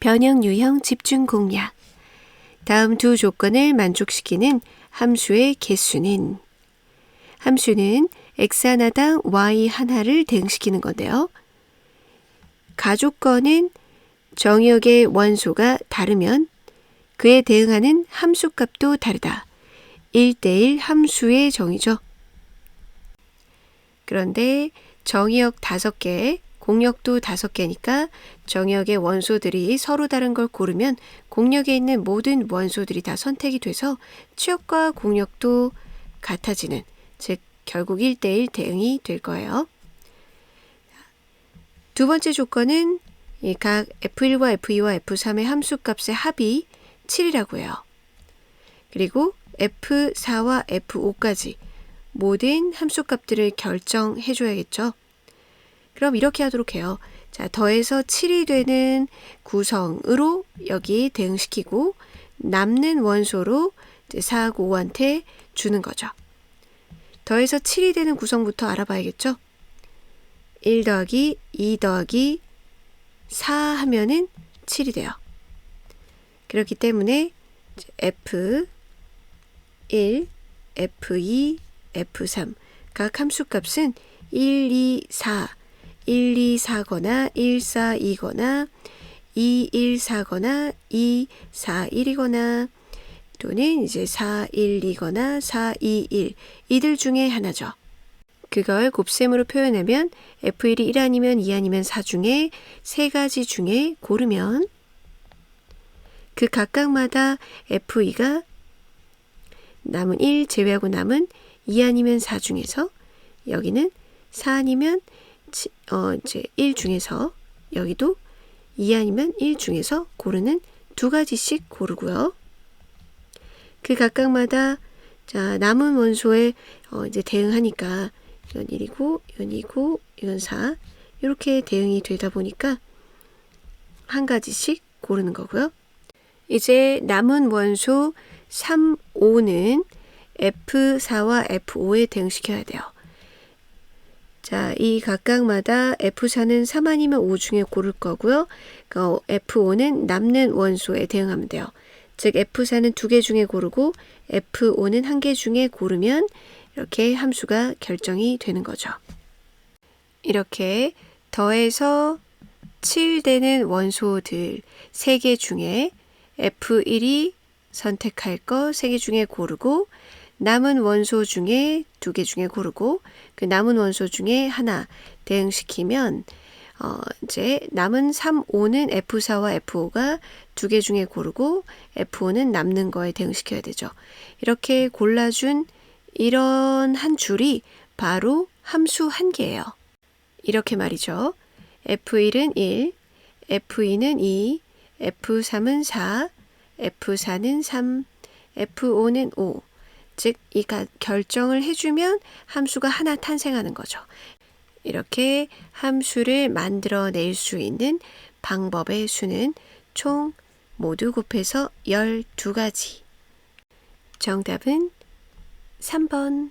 변형 유형 집중 공략. 다음 두 조건을 만족시키는 함수의 개수는 함수는 x 하나당 y 하나를 대응시키는 건데요. 가조건은 정의역의 원소가 다르면 그에 대응하는 함수 값도 다르다. 1대1 함수의 정의죠. 그런데 정의역 5개, 공역도 5개니까 정의역의 원소들이 서로 다른 걸 고르면 공역에 있는 모든 원소들이 다 선택이 돼서 취역과 공역도 같아지는, 즉 결국 1대1 대응이 될 거예요. 두 번째 조건은 이각 F1과 F2와 F3의 함수값의 합이 7이라고 해요. 그리고 F4와 F5까지 모든 함수값들을 결정해 줘야겠죠. 그럼 이렇게 하도록 해요. 자, 더해서 7이 되는 구성으로 여기 대응시키고 남는 원소로 4하고 5한테 주는 거죠. 더해서 7이 되는 구성부터 알아봐야겠죠. 1 더하기 2 더하기 4 하면은 7이 돼요. 그렇기 때문에 F1, F2, F3 각 함수값은 1, 2, 4, 1, 2, 4거나 1, 4, 2거나 2, 1, 4거나 2, 4, 1이거나 또는 이제 4, 1, 2거나 4, 2, 1 이들 중에 하나죠. 그걸 곱셈으로 표현하면 F1이 1 아니면 2 아니면 4 중에 세 가지 중에 고르면 그 각각마다 F2가 남은 1 제외하고 남은 2 아니면 4 중에서 여기는 4 아니면 어 이제 1 중에서 여기도 2 아니면 1 중에서 고르는 두 가지씩 고르고요. 그 각각마다 자 남은 원소에 어 이제 대응하니까 이건 1이고 이건 2고 이건 4 이렇게 대응이 되다 보니까 한 가지씩 고르는 거고요. 이제 남은 원소 3, 5는 F4와 F5에 대응시켜야 돼요. 자, 이 각각마다 F4는 3 아니면 5 중에 고를 거고요. 그 F5는 남는 원소에 대응하면 돼요. 즉 F4는 두 개 중에 고르고 F5는 한 개 중에 고르면 이렇게 함수가 결정이 되는 거죠. 이렇게 더해서 7 되는 원소들 3개 중에 F1이 선택할 거 3개 중에 고르고 남은 원소 중에 두 개 중에 고르고 그 남은 원소 중에 하나 대응시키면 어, 이제 남은 3, 5는 F4와 F5가 두 개 중에 고르고 F5는 남는 거에 대응시켜야 되죠. 이렇게 골라준 이런 한 줄이 바로 함수 한 개예요. 이렇게 말이죠. F1은 1, F2는 2, F3은 4, F4는 3, F5는 5. 즉, 이 결정을 해주면 함수가 하나 탄생하는 거죠. 이렇게 함수를 만들어낼 수 있는 방법의 수는 총 모두 곱해서 12가지. 정답은 3번